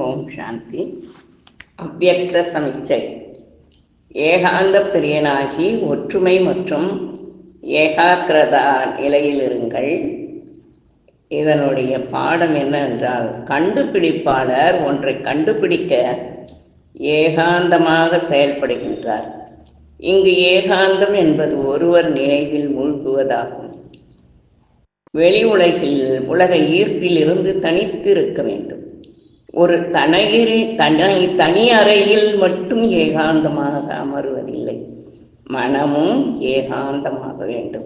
ஓம் சாந்தி. அவ்யக்த சமிச்சை ஏகாந்த பிரியனாகி ஒற்றுமை மற்றும் ஏகாக்கிரதா நிலையில் இருங்கள் இதனுடைய பாடம் என்னவென்றால் கண்டுபிடிப்பாளர் ஒன்றை கண்டுபிடிக்க ஏகாந்தமாக செயல்படுகின்றார். இங்கு ஏகாந்தம் என்பது ஒருவர் நினைவில் மூழ்குவதாகும். வெளி உலகில் உலக ஈர்ப்பில் இருந்து தனித்து இருக்க வேண்டும். ஒரு தனையில் தனி தனி அறையில் மட்டும் ஏகாந்தமாக அமருவதில்லை. மனமும் ஏகாந்தமாக வேண்டும்.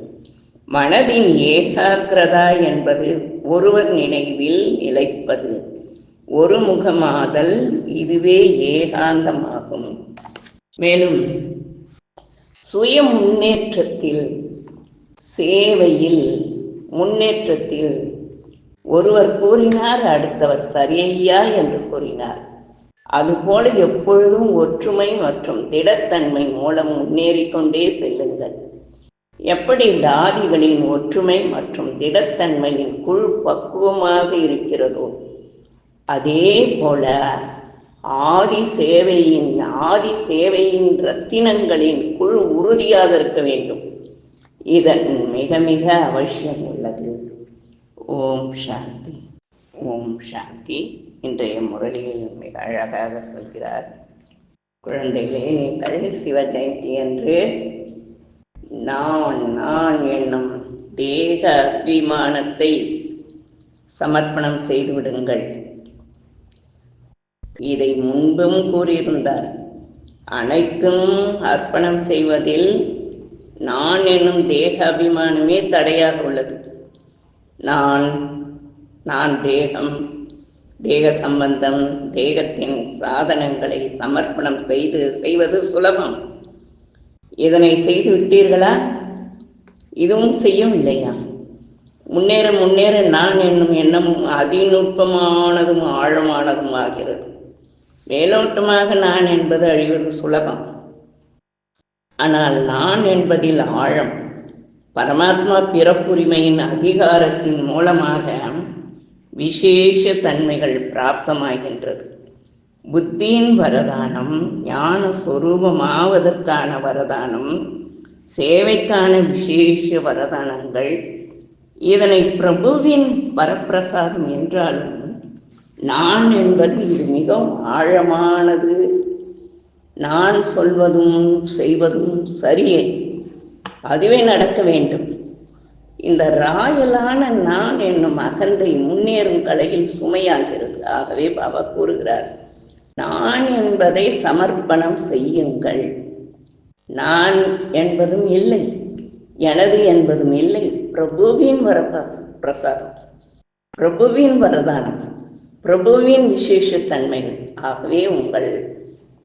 மனதின் ஏகாக்கிரதா என்பது ஒருவர் நினைவில் நிலைப்பது. ஒரு முகமாதல் இதுவே ஏகாந்தமாகும். மேலும் சுய முன்னேற்றத்தில் சேவையில் முன்னேற்றத்தில் ஒருவர் கூறினார் அடுத்தவர் சரியையா என்று கூறினார். அதுபோல எப்பொழுதும் ஒற்றுமை மற்றும் திடத்தன்மை மூலம் முன்னேறிக்கொண்டே செல்லுங்கள். எப்படி தாதிகளின் ஒற்றுமை மற்றும் திடத்தன்மையின் குழு பக்குவமாக இருக்கிறதோ அதே போல ஆதி சேவையின் ஆதி சேவையின் ரத்தினங்களின் குழு உறுதியாக இருக்க வேண்டும். இதன் மிக மிக அவசியம் உள்ளது. ஓம் சாந்தி. ஓம் சாந்தி. இன்றைய முரளியில் மிக அழகாக சொல்கிறார். குழந்தைகளே நீங்கள் சிவ ஜெயந்தி என்று நான் நான் என்னும் தேக அபிமானத்தை சமர்ப்பணம் செய்து விடுங்கள். இதை முன்பும் கூறியிருந்தார். அனைத்தும் அர்ப்பணம் செய்வதில் நான் என்னும் தேக அபிமானமே தடையாக உள்ளது. நான் நான் தேகம் தேக சம்பந்தம் தேகத்தின் சாதனங்களை சமர்ப்பணம் செய்து செய்வது சுலபம். இதனை செய்து விட்டீர்களா? இதுவும் செய்யவில்லையா முன்னேற முன்னேற நான் என்னும் எண்ணமும் அதிநுட்பமானதும் ஆழமானதும் ஆகிறது. மேலோட்டமாக நான் என்பது அழிவது சுலபம். ஆனால் நான் என்பதில் ஆழம் பரமாத்மா பிறப்புரிமையின் அதிகாரத்தின் மூலமாக விசேஷ தன்மைகள் பிராப்தமாகின்றது. புத்தியின் வரதானம் ஞான சொரூபமாவதற்கான வரதானம் சேவைக்கான விசேஷ வரதானங்கள் இதனை பிரபுவின் வரப்பிரசாதம் என்றாலும் நான் என்பது இது மிகவும் ஆழமானது. நான் சொல்வதும் செய்வதும் சரியே. அதுவே நடக்க வேண்டும். இந்த ராயலான நான் என்னும் அகந்தை முன்னேறும் கலையில் சுமையாகிறது. ஆகவே பாபா கூறுகிறார் நான் என்பதை சமர்ப்பணம் செய்யுங்கள். நான் என்பதும் இல்லை எனது என்பதும் இல்லை. பிரபுவின் வர பிரசாதம் பிரபுவின் வரதானம் பிரபுவின் விசேஷத்தன்மைகள். ஆகவே உங்கள்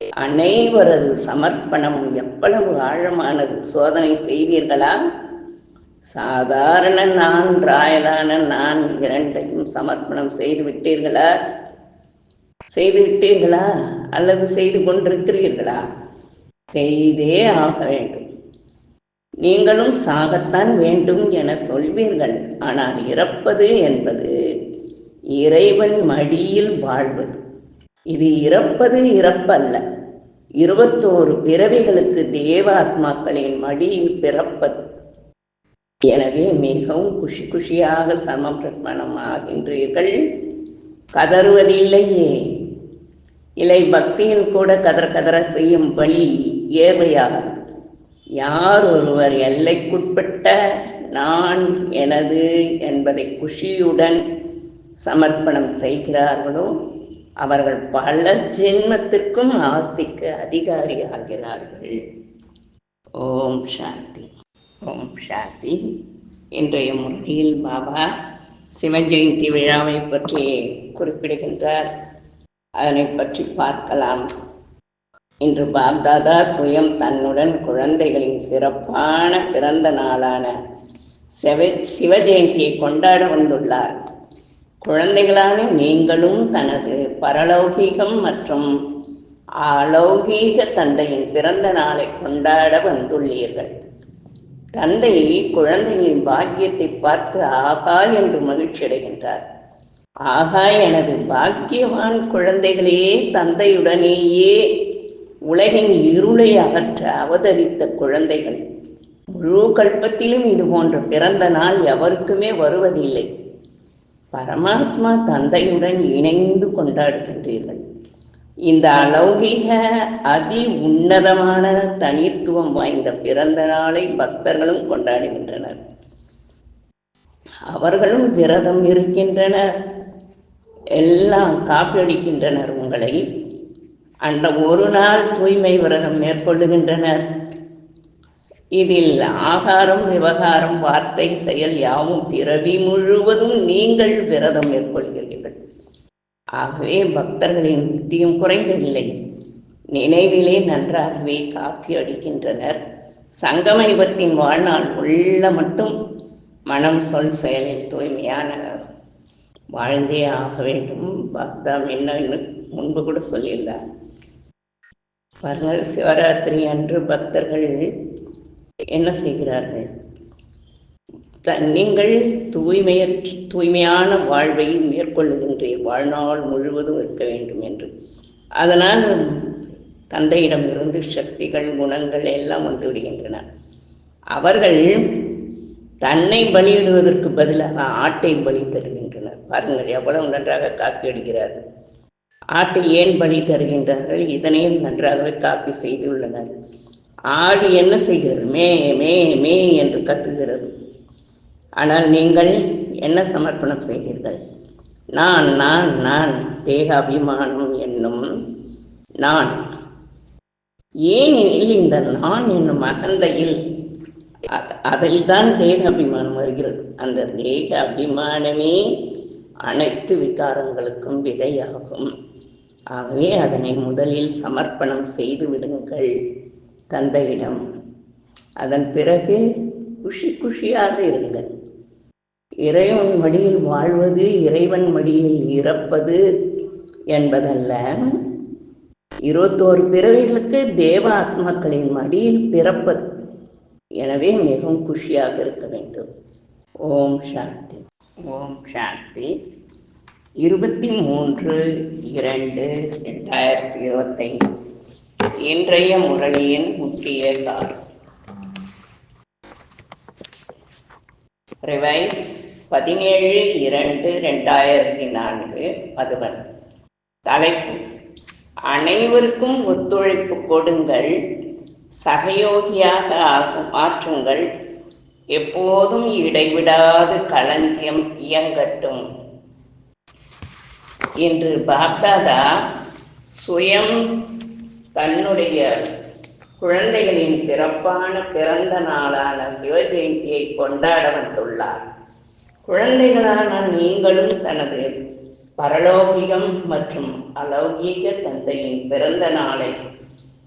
அனைவரது சமர்ப்பணம் எவ்வளவு ஆழமானது? சோதனை செய்வீர்களா? சாதாரண நான் ராயலான நான் இரண்டையும் சமர்ப்பணம் செய்து விட்டீர்களா? செய்து விட்டீர்களா? அல்லது செய்து கொண்டிருக்கிறீர்களா? செய்தே ஆக வேண்டும். நீங்களும் சாகத்தான் வேண்டும் என சொல்வீர்கள். ஆனால் இறப்பது என்பது இறைவன் மடியில் வாழ்வது. இது இறப்பது இறப்பல்ல. இருபத்தோரு பிறவிகளுக்கு தேவாத்மாக்களின் மடியில் பிறப்பது. எனவே மிகவும் குஷி குஷியாக சமப்பிரமணம் ஆகின்றீர்கள் கதறுவதில்லையே. இலை பக்தியில் கூட கதற கதற செய்யும் வழி ஏர்வையாகாது. யார் ஒருவர் எல்லைக்குட்பட்ட நான் எனது என்பதை குஷியுடன் சமர்ப்பணம் செய்கிறார்களோ அவர்கள் பல ஜென்மத்திற்கும் ஆஸ்திக்கு அதிகாரி ஆகிறார்கள். ஓம் சாந்தி. ஓம் சாந்தி. இன்றைய முறையில் பாபா சிவஜெயந்தி விழாவை பற்றி குறிப்பிடுகின்றார். அதனை பற்றி பார்க்கலாம். இன்று பாப்தாதா சுயம் தன்னுடன் குழந்தைகளின் சிறப்பான பிறந்த நாளான சிவ சிவஜெயந்தியை கொண்டாட வந்துள்ளார். குழந்தைகளான நீங்களும் தனது பரலௌகீகம் மற்றும் அலௌகீக தந்தையின் பிறந்த நாளை கொண்டாட வந்துள்ளீர்கள். தந்தை குழந்தைகளின் பாக்கியத்தை பார்த்து ஆகா என்று மகிழ்ச்சி அடைகின்றார். ஆகா எனது பாக்கியவான் குழந்தைகளே தந்தையுடனேயே உலகின் இருளை அகற்ற அவதரித்த குழந்தைகள். முழு கல்பத்திலும் இது போன்ற பிறந்த நாள் எவருக்குமே வருவதில்லை. பரமாத்மா தந்தையுடன் இணைந்து கொண்டாடுகின்றீர்கள். இந்த அலௌகிக அதி உன்னதமான தனித்துவம் வாய்ந்த பிறந்த நாளை பக்தர்களும் கொண்டாடுகின்றனர். அவர்களும் விரதம் இருக்கின்றனர். எல்லாம் காப்பியடிக்கின்றனர் உங்களை. அந்த ஒரு நாள் தூய்மை விரதம் மேற்கொள்ளுகின்றனர். இதில் ஆகாரம் விவகாரம் வார்த்தை செயல் யாவும் பிறவி முழுவதும் நீங்கள் விரதம் மேற்கொள்கிறீர்கள். ஆகவே பக்தர்களின் புத்தியும் குறைந்ததில்லை நினைவிலே நன்றாகவே காப்பி அடிக்கின்றனர் சங்கம யுகத்தின் வாழ்நாள் உள்ள மட்டும் மனம் சொல் செயலில் தூய்மையான வாழ்ந்தே ஆக வேண்டும். பக்தா என்ன முன்பு கூட சொல்லியிருந்தார். பாருங்கள் சிவராத்திரி அன்று பக்தர்கள் என்ன செய்கிறார்கள்? த- நீங்கள் தூய்மையற்ற தூய்மையான வாழ்வை மேற்கொள்ளுகின்றீர். வாழ்நாள் முழுவதும் இருக்க வேண்டும் என்று. அதனால் தந்தையிடம் இருந்து சக்திகள் குணங்கள் எல்லாம் வந்து விடுகின்றன. அவர்கள் தன்னை பலியிடுவதற்கு பதிலாக ஆட்டை பலி தருகின்றனர். பாருங்கள் எவ்வளவு நன்றாக காப்பி அடிக்கிறார்கள் ஆட்டை ஏன் பலி தருகின்றார்கள்? இதனையும் நன்றாகவே காப்பி செய்துள்ளனர். ஆடு என்ன செய்கிறது? மே மே மே என்று கத்துகிறது. ஆனால் நீங்கள் என்ன சமர்ப்பணம் செய்தீர்கள்? நான் நான் நான் தேகாபிமானம் என்னும் நான். ஏனெனில் இந்த நான் என்னும் அகந்தையில் அதில் அதில்தான் தேக அபிமானம் வருகிறது. அந்த தேக அபிமானமே அனைத்து விகாரங்களுக்கும் விதையாகும். ஆகவே அதனை முதலில் சமர்ப்பணம் செய்து விடுங்கள். தந்தையிடம். அதன் பிறகு குஷி குஷியாக இருங்கள். இறைவன் மடியில் வாழ்வது இறைவன் மடியில் இறப்பது என்பதல்ல. இருபத்தோரு பிறவிகளுக்கு தேவ ஆத்மாக்களின் மடியில் பிறப்பது. எனவே மிகவும் குஷியாக இருக்க வேண்டும். ஓம் சாந்தி. ஓம் சாந்தி. இருபத்தி மூன்று இரண்டு ரெண்டாயிரத்தி இருபத்தைந்து. இன்றைய முரளியின் முக்கிய சார் ரிவைஸ் பதினேழு இரண்டு ரெண்டாயிரத்தி நான்கு மதுவன் தலைப்பு. அனைவருக்கும் ஒத்துழைப்பு கொடுங்கள். சகயோகியாக ஆகும் மாற்றுங்கள் எப்போதும் இடைவிடாது களஞ்சியம் இயங்கட்டும். என்று பாப்தாதா சுயம் தன்னுடைய குழந்தைகளின் சிறப்பான பிறந்த நாளான சிவஜெயந்தியை கொண்டாட வந்துள்ளார் குழந்தைகளான நீங்களும் தனது பரலோகிகம் மற்றும் அலௌகீக தந்தையின் பிறந்த நாளை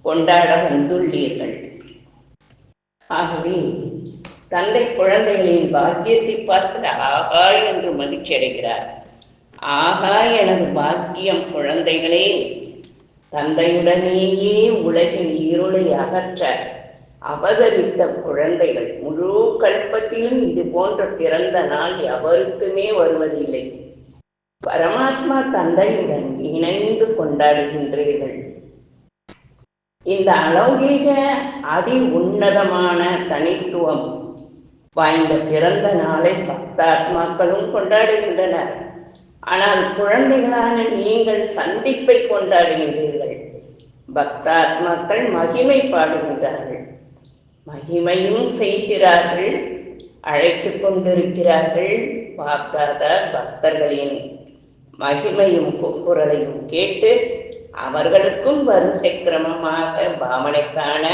கொண்டாட வந்துள்ளீர்கள். ஆகவே தந்தை குழந்தைகளின் பாக்கியத்தை பார்த்து ஆகா என்று மகிழ்ச்சி அடைகிறார் ஆகா எனது பாக்கியம் குழந்தைகளே தந்தையுடனேயே உலகின் இருளை அகற்ற அவதரித்த குழந்தைகள் முழு கல்பத்திலும் இது போன்ற பிறந்த நாள் எவருக்குமே வருவதில்லை. பரமாத்மா தந்தையுடன் இணைந்து கொண்டாடுகின்றீர்கள். இந்த அலௌகீக அதி உன்னதமான தனித்துவம் வாய்ந்த பிறந்த நாளை பக்தாத்மாக்களும் கொண்டாடுகின்றனர். ஆனால் குழந்தைகளான நீங்கள் சந்திப்பை கொண்டாடுகின்றீர்கள். பக்தாத்மாக்கள் மகிமை பாடுகின்றார்கள். மகிமையும் செய்கிறார்கள். அழைத்து கொண்டிருக்கிறார்கள். பார்த்தாத பக்தர்களின் மகிமையும் குரலையும் கேட்டு அவர்களுக்கும் வரிசை கிரமமாக பாவனைக்கான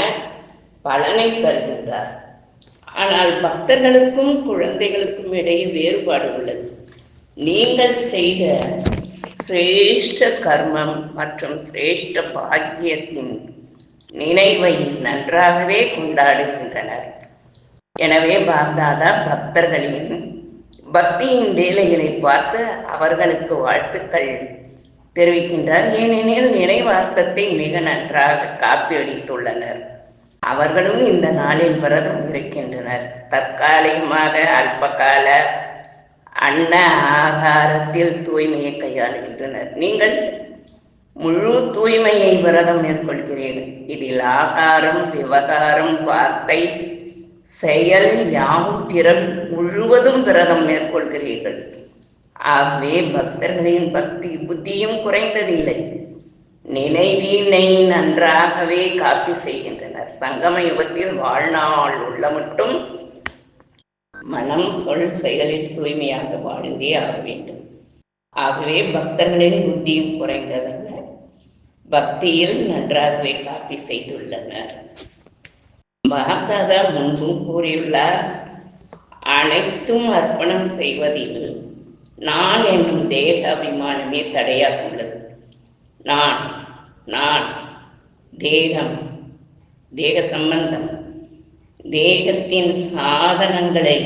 பலனை தருகின்றார். ஆனால் பக்தர்களுக்கும் குழந்தைகளுக்கும் இடையே வேறுபாடு உள்ளது. நீங்கள் செய்த சிரேஷ்ட கர்மம் மற்றும் சிரேஷ்ட பாக்கியத்தின் நினைவை நன்றாகவே கொண்டாடுகின்றனர். எனவே பாப்தாதா பக்தர்களின் பக்தியின் வேலைகளை பார்த்து அவர்களுக்கு வாழ்த்துக்கள் தெரிவிக்கின்றார். ஏனெனில் நினைவார்த்தத்தை மிக நன்றாக காப்பியடித்துள்ளனர். அவர்களும் இந்த நாளில் விரதம் இருக்கின்றனர். தற்காலிகமாக அல்பகால அன்ன ஆகாரத்தில் தூய்மையை கையாளுகின்றனர். நீங்கள் முழு தூய்மையை விரதம் மேற்கொள்கிறீர்கள் இதில் ஆகாரம் விவகாரம் வார்த்தை செயல் யாவும் பிறர் முழுவதும் விரதம் மேற்கொள்கிறீர்கள். ஆகவே பக்தர்களின் பக்தி புத்தியும் குறைந்ததில்லை. நினைவினை நன்றாகவே காப்பி செய்கின்றனர். சங்கம யுகத்தில் வாழ்நாள் உள்ள மட்டும் மனம் சொல் செயலில் தூய்மையாக வாழ்ந்தே ஆக வேண்டும். ஆகவே பக்தர்களின் புத்தியும் குறைந்ததல்ல. பக்தியில் நன்றாகவே காப்பி செய்துள்ளனர். மகாதாதா முன்பும் கூறியுள்ளார் அனைத்தும் அர்ப்பணம் செய்வதில் நான் என்னும் தேக அபிமானமே தடையாக உள்ளது நான் நான் தேகம் தேக சம்பந்தம் தேகத்தின் சாதனங்களை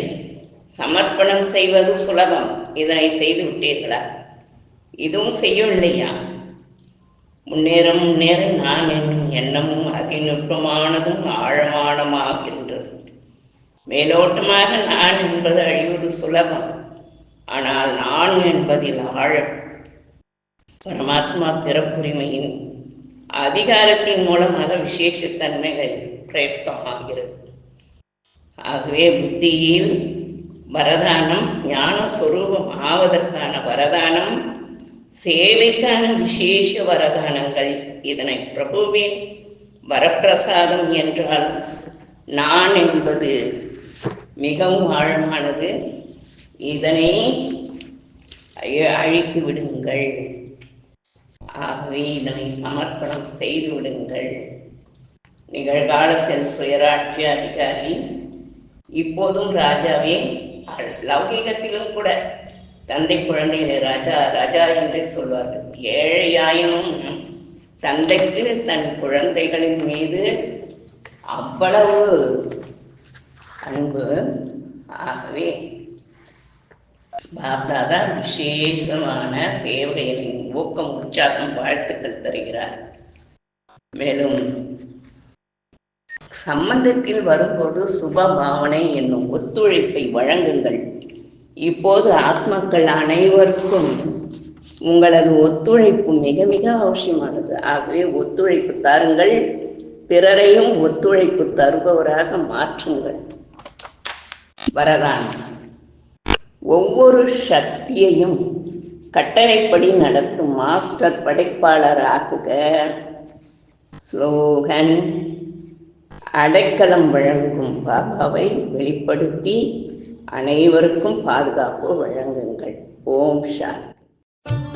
சமர்ப்பணம் செய்வது சுலபம். இதனை செய்து விட்டீர்களா? இதுவும் செய்யவில்லையா? முன்னேற முன்னேற நான் என்னும் எண்ணமும் அதிநுட்பமானதும் ஆழமானமாகின்றது. மேலோட்டமாக நான் என்பது அழிவது சுலபம். ஆனால் நான் என்பதில் ஆழம். பரமாத்மா பிறப்புரிமையின் அதிகாரத்தின் மூலமாக விசேஷத்தன்மைகள் பிரயத்தமாகிறது ஆகவே புத்தியில் வரதானம் ஞான சுரூபம் ஆவதற்கான வரதானம் சேவைக்கான விசேஷ வரதானங்கள் இதனை பிரபுவின் வரப்பிரசாதம் என்றால் நான் என்பது மிகவும் ஆழமானது. இதனை அழித்து விடுங்கள். ஆகவே இதனை சமர்ப்பணம் செய்து விடுங்கள். நிகழ்காலத்தில் சுயராட்சி அதிகாரி இப்போதும் ராஜாவே லௌகீகத்திலும் கூட தந்தை குழந்தைகளை ராஜா ராஜா என்றே சொல்வார்கள். ஏழையாயினும் தந்தைக்கு தன் குழந்தைகளின் மீது அவ்வளவு அன்பு. ஆகவே பாப்தாதா விசேஷமான சேவைகளின் ஊக்கம் உற்சாகம் வாழ்த்துக்கள் தருகிறார். மேலும் சம்பந்தத்தில் வரும்போது சுப பாவனை என்னும் ஒத்துழைப்பை வழங்குங்கள். இப்போது ஆத்மாக்கள் அனைவருக்கும் உங்களது ஒத்துழைப்பு மிக மிக அவசியமானது. ஆகவே ஒத்துழைப்பு தாருங்கள். பிறரையும் ஒத்துழைப்பு தருபவராக மாற்றுங்கள். வரதான் ஒவ்வொரு சக்தியையும் கட்டளைப்படி நடத்தும் மாஸ்டர் படைப்பாளராகுக. ஸ்லோகன் அடைக்கலம் வழங்கும் பாபாவை வெளிப்படுத்தி அனைவருக்கும் பாதுகாப்பு வழங்குங்கள். ஓம் சாந்தி.